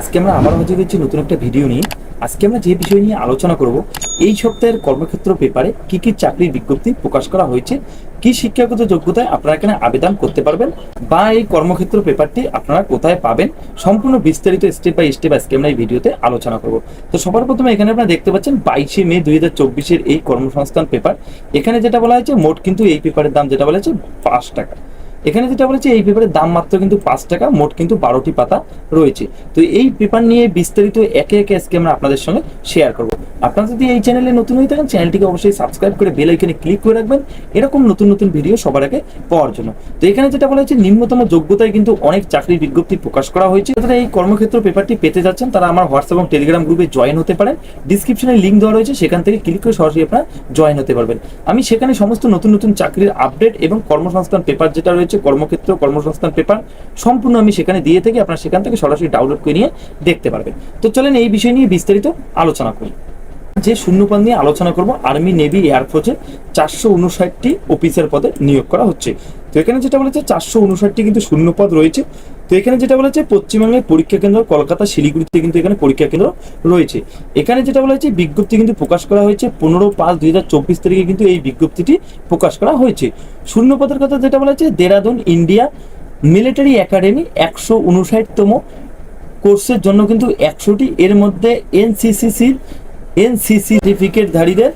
আজকে আমরা আবার হাজির হচ্ছি নতুন একটা ভিডিও নিয়ে। আজকে আমরা যে বিষয় নিয়ে আলোচনা করব, এই সপ্তাহের কর্মক্ষেত্র পেপারে কি কি চাকরির বিজ্ঞপ্তি প্রকাশ করা হয়েছে, কি শিক্ষাগত যোগ্যতায় আপনারা এখানে আবেদন করতে পারবেন, বা এই কর্মক্ষেত্র পেপারটি আপনারা কোথায় পাবেন, সম্পূর্ণ বিস্তারিত স্টেপ বাই স্টেপ আজকে আমরা এই ভিডিওতে আলোচনা করব। তো সবার প্রথমে এখানে আপনারা দেখতে পাচ্ছেন, বাইশে মে দুই হাজার চব্বিশের এই কর্মসংস্থান পেপার। এখানে যেটা বলা হয়েছে, মোট কিন্তু এই পেপারের দাম যেটা বলা হয়েছে, পাঁচ টাকা। এখানে যেটা বলেছে, এই পেপারের দাম মাত্র কিন্তু পাঁচ টাকা, মোট কিন্তু বারোটি পাতা রয়েছে। তো এই পেপার নিয়ে বিস্তারিত একে একে আজকে আমরা আপনাদের সঙ্গে শেয়ার করব। আপনারা যদি এই চ্যানেলে নতুন হয়ে থাকেন চ্যানেলটিকে অবশ্যই সাবস্ক্রাইব করে বেল আইকনে ক্লিক করে রাখবেন। এরকম নতুন নতুন ভিডিও সবার আগে পাওয়ার জন্য। তো এখানে যেটা বলা হয়েছে, নিম্নতম যোগ্যতায় কিন্তু অনেক চাকরির বিজ্ঞপ্তি প্রকাশ করা হয়েছে। যারা এই কর্মক্ষেত্র পেপারটি পেতে যাচ্ছেন, তারা আমার হোয়াটসঅ্যাপ এবং টেলিগ্রাম গ্রুপে জয়েন হতে পারেন। ডিসক্রিপশনে লিঙ্ক দেওয়া রয়েছে, সেখান থেকে ক্লিক করে সরাসরি আপনারা জয়েন হতে পারবেন। আমি সেখানে সমস্ত নতুন নতুন চাকরির আপডেট এবং কর্মসংস্থান পেপার যেটা রয়েছে, কর্মক্ষেত্র, কর্মসংস্থান পেপার সম্পূর্ণ আমি সেখানে দিয়ে থাকি। আপনারা সেখান থেকে সরাসরি ডাউনলোড করে নিয়ে দেখতে পারবেন। তো চলেন এই বিষয় নিয়ে বিস্তারিত আলোচনা করি। যে শূন্যপদ নিয়ে আলোচনা করব আর্মি নেভি এয়ারফোর্সে চারশো উনষাটটি অফিসার পদে নিয়োগ করা হচ্ছে। তো এখানে যেটা বলেছে, চারশো উনষাটটি কিন্তু শূন্যপদ রয়েছে। তো এখানে যেটা বলেছে পশ্চিমবঙ্গের পরীক্ষা কেন্দ্র, কলকাতা, শিলিগুড়িতে কিন্তু এখানে পরীক্ষা কেন্দ্র রয়েছে। এখানে যেটা বলা হয়েছে বিজ্ঞপ্তি কিন্তু প্রকাশ করা হয়েছে, পনেরো পাঁচ দুই হাজার চব্বিশ তারিখে কিন্তু এই বিজ্ঞপ্তিটি প্রকাশ করা হয়েছে। শূন্যপদের কথা যেটা বলা হয়েছে দেরাদুন ইন্ডিয়া মিলিটারি একাডেমি একশো উনষাটতম কোর্সের জন্য কিন্তু একশোটি, এর মধ্যে এনসিসিসির এনসিসি সার্টিফিকেটধারীদের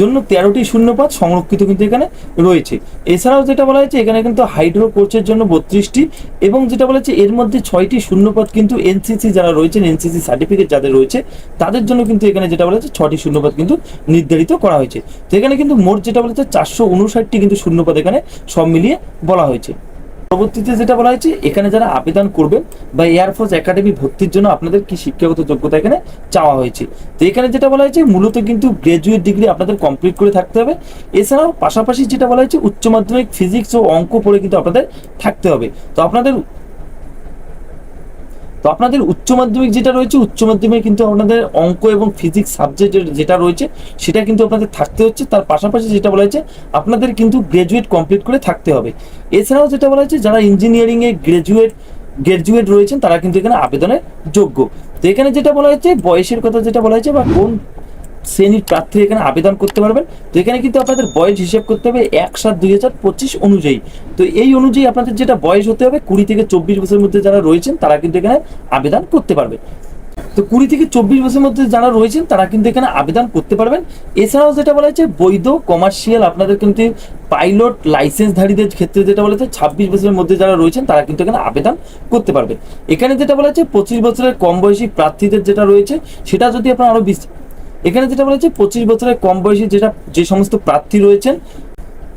জন্য তেরোটি শূন্যপদ সংরক্ষিত কিন্তু এখানে রয়েছে। এছাড়াও যেটা বলা হয়েছে, এখানে কিন্তু হাইড্রো কোর্সের জন্য বত্রিশটি এবং যেটা বলা হয়েছে, এর মধ্যে ছয়টি শূন্যপদ কিন্তু এনসিসি যারা রয়েছেন, এনসিসি সার্টিফিকেট যাদের রয়েছে, তাদের জন্য কিন্তু এখানে যেটা বলা হয়েছে ছটি শূন্যপদ কিন্তু নির্ধারিত করা হয়েছে। তো এখানে কিন্তু মোট যেটা বলা হয়েছে, চারশো উনষাটটি কিন্তু শূন্যপদ এখানে সব মিলিয়ে বলা হয়েছে। পরবর্তীতে যেটা বলা হয়েছে, এখানে যারা আবেদন করবেন বা এয়ারফোর্স একাডেমি ভর্তির জন্য আপনাদের কি শিক্ষাগত যোগ্যতা এখানে চাওয়া হয়েছে? তো এখানে যেটা বলা হয়েছে, মূলত কিন্তু গ্রাজুয়েট ডিগ্রি আপনাদের কমপ্লিট করে থাকতে হবে। এছাড়াও পাশাপাশি যেটা বলা হয়েছে, উচ্চ মাধ্যমিক ফিজিক্স ও অঙ্ক পড়ে কিন্তু আপনাদের থাকতে হবে। তো আপনাদের তো আপনাদের উচ্চ মাধ্যমিক যেটা রয়েছে, উচ্চ মাধ্যমিক কিন্তু আপনাদের অঙ্ক এবং ফিজিক্স সাবজেক্ট যেটা রয়েছে, সেটা কিন্তু আপনাদের থাকতে হচ্ছে। তার পাশাপাশি যেটা বলা হয়েছে, আপনাদের কিন্তু গ্রাজুয়েট কমপ্লিট করে থাকতে হবে। এছাড়াও যেটা বলা হয়েছে, যারা ইঞ্জিনিয়ারিং এ গ্র্যাজুয়েট গ্রাজুয়েট রয়েছেন, তারা কিন্তু এখানে আবেদনের যোগ্য। তো এখানে যেটা বলা হয়েছে, বয়সের কথা যেটা বলা হয়েছে, বা কোন শ্রেণির প্রার্থী এখানে আবেদন করতে পারবেন। তো এখানে কিন্তু আপনাদের বয়স হিসাব করতে হবে এক সাত দুই হাজার পঁচিশ অনুযায়ী। তো এই অনুযায়ী আপনাদের যেটা বয়স হতে হবে, কুড়ি থেকে চব্বিশ বছরের মধ্যে যারা রয়েছেন, তারা কিন্তু এখানে আবেদন করতে পারবে। তো কুড়ি থেকে চব্বিশ বছরের মধ্যে যারা রয়েছেন, তারা কিন্তু এখানে আবেদন করতে পারবেন। এছাড়াও যেটা বলা হয়েছে, বৈধ কমার্শিয়াল আপনাদের কিন্তু পাইলট লাইসেন্সধারীদের ক্ষেত্রে যেটা বলা হয়েছে, ছাব্বিশ বছরের মধ্যে যারা রয়েছেন, তারা কিন্তু এখানে আবেদন করতে পারবে। এখানে যেটা বলা হয়েছে, পঁচিশ বছরের কম বয়সী প্রার্থীদের যেটা রয়েছে, সেটা যদি আপনার আরও বিস এখানে যেটা বলেছে, পঁচিশ বছরের কম বয়সী যেটা, যে সমস্ত প্রার্থী রয়েছেন,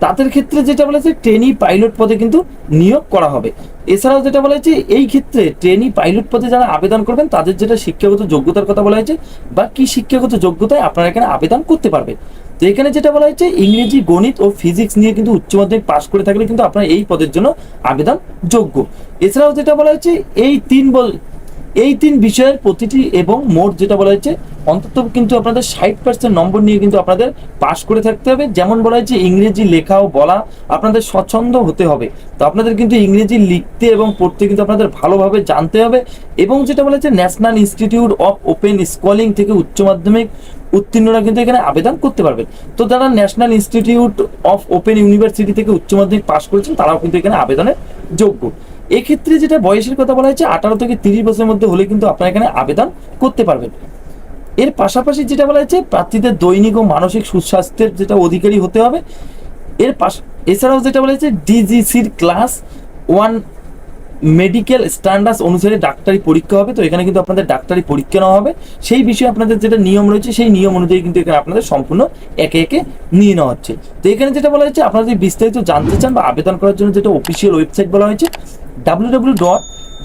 তাদের ক্ষেত্রে যেটা বলেছে ট্রেনি পাইলট পদে কিন্তু নিয়োগ করা হবে। এছাড়াও যেটা বলা হয়েছে এই ক্ষেত্রে ট্রেনি পাইলট পদে যারা আবেদন করবেন, তাদের যেটা শিক্ষাগত যোগ্যতার কথা বলা হয়েছে, বা কি শিক্ষাগত যোগ্যতায় আপনারা এখানে আবেদন করতে পারবেন। তো এখানে যেটা বলা হয়েছে, ইংরেজি, গণিত ও ফিজিক্স নিয়ে কিন্তু উচ্চ মাধ্যমিক পাশ করে থাকলে কিন্তু আপনারা এই পদের জন্য আবেদন যোগ্য। এছাড়াও যেটা বলা হয়েছে, এই তিন এই তিন বিষয়ের প্রতিটি এবং মোট যেটা বলা হয়েছে, অন্তত কিন্তু আপনাদের ষাট পার্সেন্ট নম্বর নিয়ে কিন্তু আপনাদের পাশ করে থাকতে হবে। যেমন বলা হয়েছে, ইংরেজি লেখা ও বলা আপনাদের স্বচ্ছন্দ হতে হবে। তো আপনাদের কিন্তু ইংরেজি লিখতে এবং পড়তে কিন্তু আপনাদের ভালোভাবে জানতে হবে। এবং যেটা বলা হয়েছে, National Institute of Open Schooling থেকে উচ্চ মাধ্যমিক উত্তীর্ণরা কিন্তু এখানে আবেদন করতে পারবেন। তো যারা National Institute of Open University থেকে উচ্চ মাধ্যমিক পাশ করেছেন, তারাও কিন্তু এখানে আবেদনের যোগ্য। এক্ষেত্রে যেটা বয়সের কথা বলা হয়েছে, আঠারো থেকে তিরিশ বছরের মধ্যে হলে কিন্তু আপনারা এখানে আবেদন করতে পারবেন। এর পাশাপাশি যেটা বলা হয়েছে, প্রার্থীদের দৈনিক ও মানসিক সুস্বাস্থ্যের যেটা অধিকারী হতে হবে। এর পাশ এছাড়াও যেটা বলা হয়েছে, ডিজিসির ক্লাস ওয়ান মেডিকেল স্ট্যান্ডার্ডস অনুসারে ডাক্তারি পরীক্ষা হবে। তো এখানে কিন্তু আপনাদের ডাক্তারি পরীক্ষা নেওয়া হবে। সেই বিষয়ে আপনাদের যেটা নিয়ম রয়েছে, সেই নিয়ম অনুযায়ী কিন্তু এখানে আপনাদের সম্পূর্ণ একে একে নিয়ে নেওয়া হচ্ছে। তো এখানে যেটা বলা হয়েছে, আপনারা যদি বিস্তারিত জানতে চান বা আবেদন করার জন্য যেটা অফিসিয়াল ওয়েবসাইট বলা হয়েছে W W dot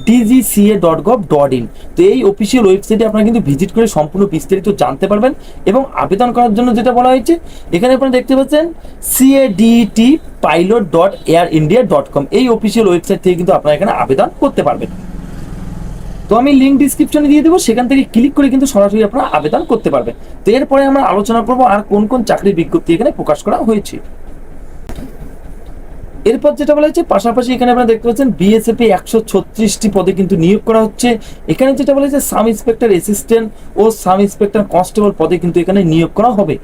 DGCA dot dot in তো এই অফিসিয়াল ওয়েবসাইটে আপনারা কিন্তু ভিজিট করে সম্পূর্ণ বিস্তারিত জানতে পারবেন এবং আবেদন করার জন্য যেটা বলা হয়েছে, এখানে আপনারা দেখতে পাচ্ছেন CADT pilot dot Air India dot com এই অফিসিয়াল ওয়েবসাইট থেকে কিন্তু আপনারা এখানে আবেদন করতে পারবেন। তো আমি লিঙ্ক ডিসক্রিপশনে দিয়ে দেবো, সেখান থেকে ক্লিক করে কিন্তু সরাসরি আপনারা আবেদন করতে পারবেন। তো এরপরে আমরা আলোচনা করব আর কোন কোন চাকরির বিজ্ঞপ্তি এখানে প্রকাশ করা হয়েছে। এরপর যেটা বলা হচ্ছে পাশাপাশি এখানে আপনারা দেখতে পাচ্ছেন বিএসএফ এ একশো ছত্রিশটি পদে কিন্তু নিয়োগ করা হচ্ছে। এখানে যেটা বলা হচ্ছে সাব ইন্সপেক্টর অ্যাসিস্ট্যান্ট ও সাব ইন্সপেক্টর কনস্টেবল পদে কিন্তু এখানে নিয়োগ করা হবে।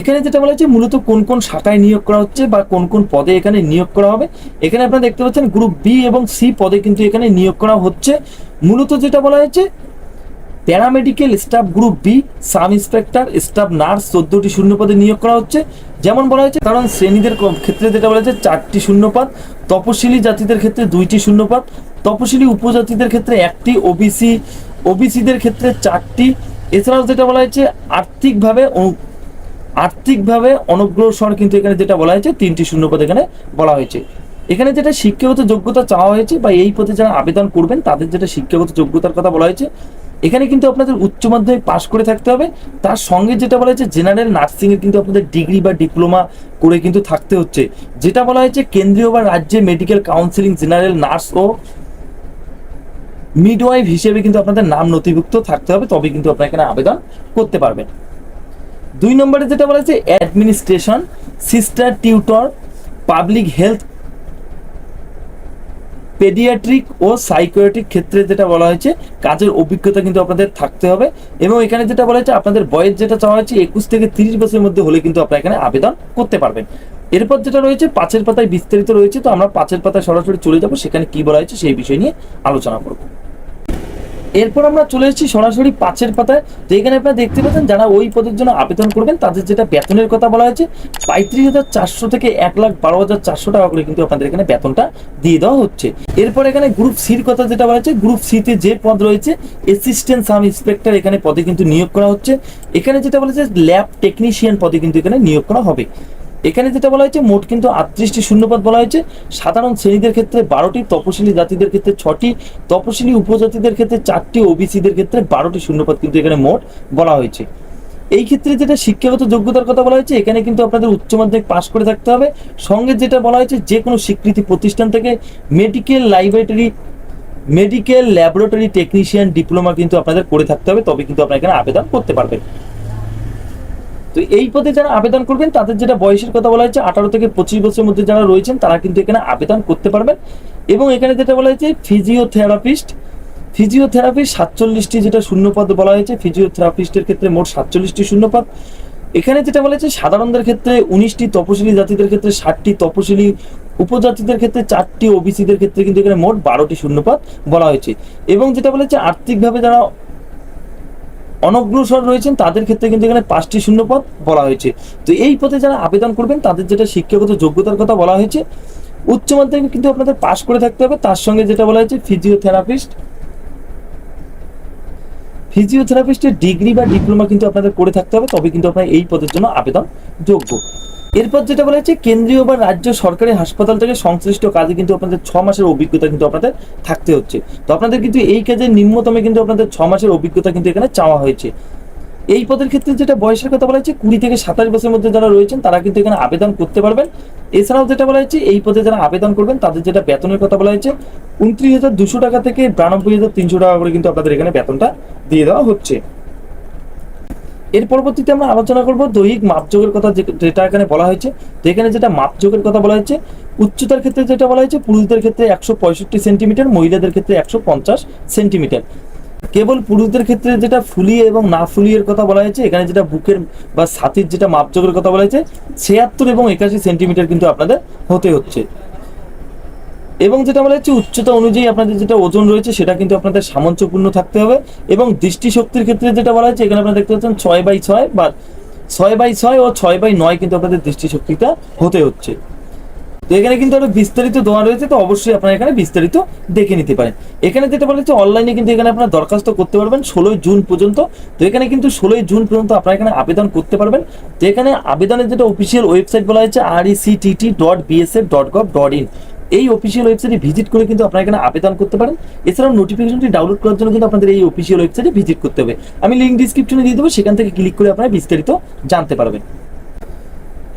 এখানে যেটা বলা হচ্ছে মূলত কোন কোন শাখায় নিয়োগ করা হচ্ছে বা কোন কোন পদে এখানে নিয়োগ করা হবে। এখানে আপনারা দেখতে পাচ্ছেন, গ্রুপ বি এবং সি পদে কিন্তু এখানে নিয়োগ করা হচ্ছে। মূলত যেটা বলা হয়েছে paramedical staff group B, sub inspector, staff nurse চোদ্দটি শূন্য পদে নিয়োগ করা হচ্ছে। যেমন বলা হয়েছে, কারণ শ্রেণীদের ক্ষেত্রে যেটা বলা হয়েছে, চারটি শূন্যপদ। তপশিলি জাতিদের ক্ষেত্রে দুইটি শূন্যপদ। তপশিলি উপজাতিদের ক্ষেত্রে একটি, ওবিসি, ওবিসিদের ক্ষেত্রে চারটি। এছাড়াও যেটা বলা হয়েছে, আর্থিকভাবে আর্থিকভাবে অনগ্রসর কিন্তু এখানে যেটা বলা হয়েছে, তিনটি শূন্যপদ এখানে বলা হয়েছে। এখানে যেটা শিক্ষাগত যোগ্যতা চাওয়া হয়েছে বা এই পদে যারা আবেদন করবেন, তাদের যেটা শিক্ষাগত যোগ্যতার কথা বলা হয়েছে এখানে কিন্তু আপনাদের উচ্চ মাধ্যমিক পাশ করে থাকতে হবে। তার সঙ্গে যেটা বলা হয়েছে জেনারেল নার্সিং এর কিন্তু আপনাদের ডিগ্রি বা ডিপ্লোমা করে কিন্তু থাকতে হচ্ছে। যেটা বলা হয়েছে, কেন্দ্রীয় বা রাজ্যে মেডিকেল কাউন্সিলিং জেনারেল নার্স ও মিডওয়াইফ হিসেবে কিন্তু আপনাদের নাম নথিভুক্ত থাকতে হবে। তবে কিন্তু আপনারা এখানে আবেদন করতে পারবেন। দুই নম্বরে যেটা বলা হয়েছে administration sister tutor public health paediatric ও সাইকোয়েট্রিক ক্ষেত্রে যেটা বলা হয়েছে, কাজের অভিজ্ঞতা কিন্তু আপনাদের থাকতে হবে। এবং এখানে যেটা বলা হয়েছে, আপনাদের বয়স যেটা চাওয়া হয়েছে, একুশ থেকে তিরিশ বছরের মধ্যে হলে কিন্তু আপনারা এখানে আবেদন করতে পারবেন। এরপর যেটা রয়েছে, পাঁচের পাতায় বিস্তারিত রয়েছে, তো আমরা পাঁচের পাতায় সরাসরি চলে যাব, সেখানে কি বলা হয়েছে সেই বিষয় নিয়ে আলোচনা করব। এরপর আমরা চলে এসেছি সরাসরি পাঁচের পাতায়। তো এখানে আপনারা দেখতে পাচ্ছেন, যারা ওই পদের জন্য আবেদন করবেন, তাদের যেটা বেতনের কথা বলা হয়েছে, পঁয়ত্রিশ হাজার চারশো থেকে এক লাখ বারো হাজার চারশো টাকা করে কিন্তু আপনাদের এখানে বেতনটা দিয়ে দেওয়া হচ্ছে। এরপর এখানে গ্রুপ সির কথা যেটা বলা হয়েছে গ্রুপ সিতে যে পদ রয়েছে অ্যাসিস্ট্যান্ট সাব ইন্সপেক্টর এখানে পদে কিন্তু নিয়োগ করা হচ্ছে। এখানে যেটা বলেছে ল্যাব টেকনিশিয়ান পদে কিন্তু এখানে নিয়োগ করা হবে। এখানে যেটা বলা হয়েছে, মোট কিন্তু আটত্রিশটি শূন্যপদ বলা হয়েছে। সাধারণ শ্রেণীদের ক্ষেত্রে বারোটি, তপশিলি জাতিদের ক্ষেত্রে ছটি, তপশিলি উপজাতিদের ক্ষেত্রে চারটি, ওবিসিদের ক্ষেত্রে বারোটি শূন্যপদ কিন্তু এখানে মোট বলা হয়েছে। এই ক্ষেত্রে যেটা শিক্ষাগত যোগ্যতার কথা বলা হয়েছে, এখানে কিন্তু আপনাদের উচ্চ মাধ্যমিক পাশ করে থাকতে হবে। সঙ্গে যেটা বলা হয়েছে, যে কোনো স্বীকৃতি প্রতিষ্ঠান থেকে medical laboratory medical laboratory technician diploma কিন্তু আপনাদের করে থাকতে হবে, তবে কিন্তু আপনারা এখানে আবেদন করতে পারবেন। তো এই পদে যারা আবেদন করবেন, তাদের যেটা বয়সের কথা বলা হয়েছে, আঠারো থেকে পঁচিশ বছরের মধ্যে যারা রয়েছেন, তারা কিন্তু এখানে আবেদন করতে পারবেন। এবং এখানে যেটা বলা হয়েছে ফিজিওথেরাপিস্ট ফিজিওথেরাপিস্ট সাতচল্লিশটি যেটা শূন্যপদ বলা হয়েছে ফিজিওথেরাপিস্টের ক্ষেত্রে মোট সাতচল্লিশটি শূন্যপদ। এখানে যেটা বলা হয়েছে, সাধারণদের ক্ষেত্রে উনিশটি তপশিলি জাতিদের ক্ষেত্রে ষাটটি তপশিলি, উপজাতিদের ক্ষেত্রে চারটি, ওবিসিদের ক্ষেত্রে কিন্তু এখানে মোট বারোটি শূন্যপদ বলা হয়েছে। এবং যেটা বলা হয়েছে, আর্থিকভাবে যারা অনগ্রসর রয়েছেন, তাদের ক্ষেত্রে কিন্তু এখানে পাঁচটি শূন্য শূন্যপদ বলা হয়েছে। তো এই পথে যারা আবেদন করবেন, তাদের যেটা শিক্ষাগত যোগ্যতার কথা বলা হয়েছে, উচ্চ মাধ্যমিক কিন্তু আপনাদের পাশ করে থাকতে হবে। তার সঙ্গে যেটা বলা হয়েছে ফিজিওথেরাপিস্ট ফিজিওথেরাপিস্টের ডিগ্রি বা ডিপ্লোমা কিন্তু আপনাদের করে থাকতে হবে তবে কিন্তু আপনার এই পদের জন্য আবেদন যোগ্য। এরপর যেটা বলা হয়েছে, কেন্দ্রীয় বা রাজ্য সরকারি হাসপাতাল থেকে সংশ্লিষ্ট কাজে কিন্তু আপনাদের ছ মাসের অভিজ্ঞতা কিন্তু আপনাদের থাকতে হচ্ছে। তো আপনাদের কিন্তু এই কাজে নিম্নতমে কিন্তু আপনাদের ছ মাসের অভিজ্ঞতা কিন্তু এখানে চাওয়া হয়েছে। এই পদের ক্ষেত্রে যেটা বয়সের কথা বলা হয়েছে, কুড়ি থেকে সাতাশ বছরের মধ্যে যারা রয়েছেন, তারা কিন্তু এখানে আবেদন করতে পারবেন। এছাড়াও যেটা বলা হয়েছে, এই পদে যারা আবেদন করবেন, তাদের যেটা বেতনের কথা বলা হয়েছে, উনত্রিশ হাজার দুশো টাকা থেকে বিরানব্বই হাজার তিনশো টাকা করে কিন্তু আপনাদের এখানে বেতনটা দিয়ে দেওয়া হচ্ছে। এর পরবর্তীতে আমরা আলোচনা করব দৈহিক মাপযোগের কথা যেটা এখানে বলা হয়েছে। তো এখানে যেটা মাপযোগের কথা বলা হয়েছে, উচ্চতার ক্ষেত্রে যেটা বলা হয়েছে, পুরুষদের ক্ষেত্রে একশো পঁয়ষট্টি সেন্টিমিটার, মহিলাদের ক্ষেত্রে একশো পঞ্চাশ সেন্টিমিটার। কেবল পুরুষদের ক্ষেত্রে যেটা ফুলিয়ে এবং না ফুলিয়ের কথা বলা হয়েছে, এখানে যেটা বুকের বা ছাতির যেটা মাপযোগের কথা বলা হয়েছে, ছিয়াত্তর এবং একাশি সেন্টিমিটার কিন্তু আপনাদের হতে হচ্ছে। এবং যেটা বলা হচ্ছে উচ্চতা অনুযায়ী আপনাদের যেটা ওজন রয়েছে, সেটা কিন্তু আপনাদের সামঞ্জস্যপূর্ণ থাকতে হবে এবং দৃষ্টিশক্তির ক্ষেত্রে যেটা বলা হচ্ছে এখানে আপনারা দেখতে পাচ্ছেন ছয় বাই ছয়, বা ছয় বাই ছয় ও ছয় বাই নয় কিন্তু আপনাদের দৃষ্টিশক্তিটা হতে হচ্ছে। তো এখানে কিন্তু আরও বিস্তারিত দেওয়া রয়েছে, তো অবশ্যই আপনারা এখানে বিস্তারিত দেখে নিতে পারেন। এখানে যেটা বলা হচ্ছে অনলাইনে কিন্তু এখানে আপনারা দরখাস্ত করতে পারবেন ষোলোই জুন পর্যন্ত। তো এখানে কিন্তু ষোলোই জুন পর্যন্ত আপনারা এখানে আবেদন করতে পারবেন। তো এখানে আবেদনের যেটা অফিসিয়াল ওয়েবসাইট বলা হয়েছে R ECTT dot BSF dot gov dot in এই অফিসিয়াল ওয়েবসাইটে ভিজিট করে কিন্তু আপনারা এখানে আবেদন করতে পারেন। এছাড়াও নোটিফিকেশনটি ডাউনলোড করার জন্য কিন্তু আপনাদের এই অফিসিয়াল ওয়েবসাইটে ভিজিট করতে হবে। আমি লিঙ্ক ডিসক্রিপশনে দিয়ে দেবো, সেখান থেকে ক্লিক করে আপনারা বিস্তারিত জানতে পারবেন।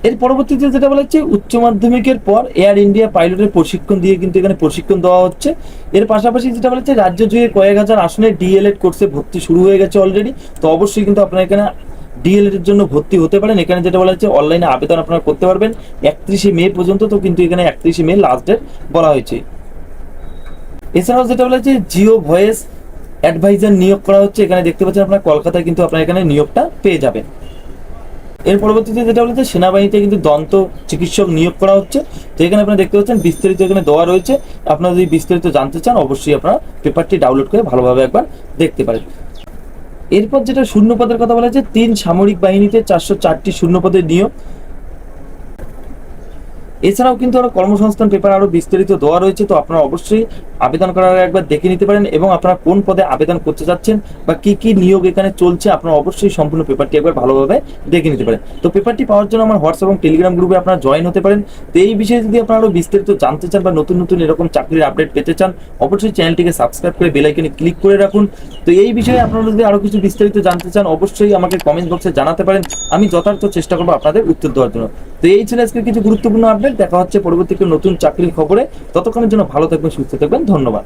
এর পরবর্তীতে যেটা বলা হচ্ছে, উচ্চ মাধ্যমিকের পর এয়ার ইন্ডিয়া পাইলটের প্রশিক্ষণ দিয়ে কিন্তু এখানে প্রশিক্ষণ দেওয়া হচ্ছে। এর পাশাপাশি যেটা বলা হচ্ছে, রাজ্য জুড়ে কয়েক হাজার আসনে ডিএলএড কোর্সে ভর্তি শুরু হয়ে গেছে অলরেডি তো অবশ্যই কিন্তু আপনারা এখানে ডিএলএড এর জন্য ভর্তি হতে পারেন। এখানে যেটা বলা হচ্ছে অনলাইনে আবেদন আপনারা করতে পারবেন। একত্রিশে মে পর্যন্ত তো কিন্তু এখানে একত্রিশে মে লাস্ট ডেট বলা হয়েছে। এছাড়াও যেটা বলা হচ্ছে জিও ভয়েস অ্যাডভাইজার নিয়োগ করা হচ্ছে। এখানে দেখতে পাচ্ছেন আপনার, কলকাতায় কিন্তু আপনার এখানে নিয়োগটা পেয়ে যাবেন। এর পরবর্তীতে যেটা বলেছে সেনাবাহিনীতে কিন্তু দন্ত চিকিৎসক নিয়োগ করা হচ্ছে। তো এখানে আপনারা দেখতে পাচ্ছেন, বিস্তারিত এখানে দেওয়া রয়েছে। আপনারা যদি বিস্তারিত জানতে চান, অবশ্যই আপনারা পেপারটি ডাউনলোড করে ভালোভাবে একবার দেখতে পারেন। এরপর যেটা শূন্যপদের কথা বলা হয়েছে তিন সামরিক বাহিনীতে চারশো চারটি শূন্যপদের নিয়োগ। এছাড়াও কিন্তু আরও কর্মসংস্থান পেপার আরও বিস্তারিত দেওয়া রয়েছে, তো আপনারা অবশ্যই আবেদন করার একবার দেখে নিতে পারেন এবং আপনারা কোন পদে আবেদন করতে যাচ্ছেন বা কি কি নিয়োগ এখানে চলছে, আপনারা অবশ্যই সম্পূর্ণ পেপারটি একবার ভালোভাবে দেখে নিতে পারেন। তো পেপারটি পাওয়ার জন্য আমার হোয়াটসঅ্যাপ এবং টেলিগ্রাম গ্রুপে আপনারা জয়েন হতে পারেন। তো এই বিষয়ে যদি আপনারা আরও বিস্তারিত জানতে চান বা নতুন নতুন এরকম চাকরির আপডেট পেতে চান, অবশ্যই চ্যানেলটিকে সাবস্ক্রাইব করে বেল আইকনে ক্লিক করে রাখুন। তো এই বিষয়ে আপনারা যদি আরও কিছু বিস্তারিত জানতে চান, অবশ্যই আমাকে কমেন্ট বক্সে জানাতে পারেন। আমি যথার্থ চেষ্টা করব আপনাদের উত্তর দেওয়ার জন্য। তো এই ছিল আজকে কিছু গুরুত্বপূর্ণ আপডেট দেখা হচ্ছে পরবর্তী নতুন চাকরির খবরে। ততক্ষণের জন্য ভালো থাকবেন সুস্থ থাকবেন। ধন্যবাদ।